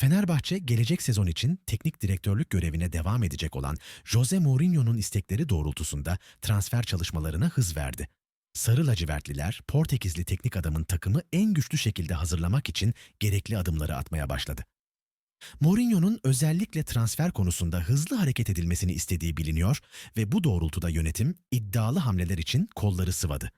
Fenerbahçe gelecek sezon için teknik direktörlük görevine devam edecek olan Jose Mourinho'nun istekleri doğrultusunda transfer çalışmalarına hız verdi. Sarı lacivertliler Portekizli teknik adamın takımı en güçlü şekilde hazırlamak için gerekli adımları atmaya başladı. Mourinho'nun özellikle transfer konusunda hızlı hareket edilmesini istediği biliniyor ve bu doğrultuda yönetim iddialı hamleler için kolları sıvadı.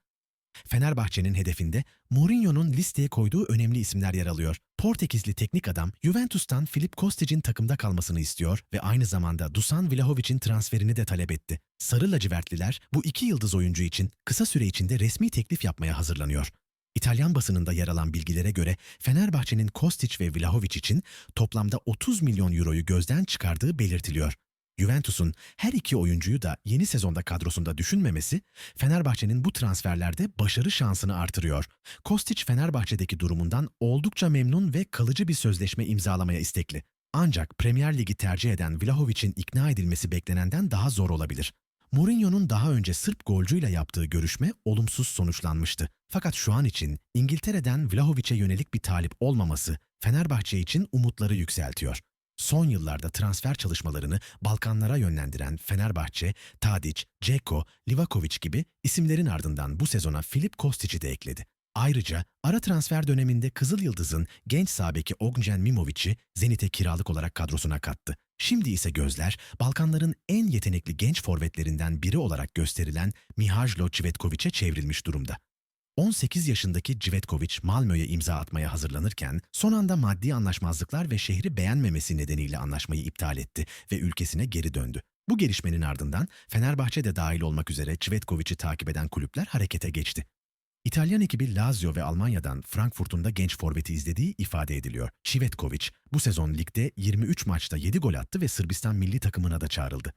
Fenerbahçe'nin hedefinde Mourinho'nun listeye koyduğu önemli isimler yer alıyor. Portekizli teknik adam Juventus'tan Filip Kostic'in takımda kalmasını istiyor ve aynı zamanda Dusan Vlahovic'in transferini de talep etti. Sarı lacivertliler bu iki yıldız oyuncu için kısa süre içinde resmi teklif yapmaya hazırlanıyor. İtalyan basınında yer alan bilgilere göre Fenerbahçe'nin Kostic ve Vlahovic için toplamda 30 milyon euroyu gözden çıkardığı belirtiliyor. Juventus'un her iki oyuncuyu da yeni sezonda kadrosunda düşünmemesi Fenerbahçe'nin bu transferlerde başarı şansını artırıyor. Kostic Fenerbahçe'deki durumundan oldukça memnun ve kalıcı bir sözleşme imzalamaya istekli. Ancak Premier Ligi tercih eden Vlahovic'in ikna edilmesi beklenenden daha zor olabilir. Mourinho'nun daha önce Sırp golcüyle yaptığı görüşme olumsuz sonuçlanmıştı. Fakat şu an için İngiltere'den Vlahovic'e yönelik bir talip olmaması Fenerbahçe için umutları yükseltiyor. Son yıllarda transfer çalışmalarını Balkanlara yönlendiren Fenerbahçe, Tadic, Ceko, Livakovic gibi isimlerin ardından bu sezona Filip Kostic'i de ekledi. Ayrıca ara transfer döneminde Kızıl Yıldız'ın genç sağ beki Ognjen Mimovic'i Zenit'e kiralık olarak kadrosuna kattı. Şimdi ise gözler Balkanların en yetenekli genç forvetlerinden biri olarak gösterilen Mihajlo Cvetkovic'e çevrilmiş durumda. 18 yaşındaki Cvetkovic Malmö'ye imza atmaya hazırlanırken son anda maddi anlaşmazlıklar ve şehri beğenmemesi nedeniyle anlaşmayı iptal etti ve ülkesine geri döndü. Bu gelişmenin ardından Fenerbahçe de dahil olmak üzere Cvetkovic'i takip eden kulüpler harekete geçti. İtalyan ekibi Lazio ve Almanya'dan Frankfurt'un da genç forveti izlediği ifade ediliyor. Cvetkovic bu sezon ligde 23 maçta 7 gol attı ve Sırbistan milli takımına da çağrıldı.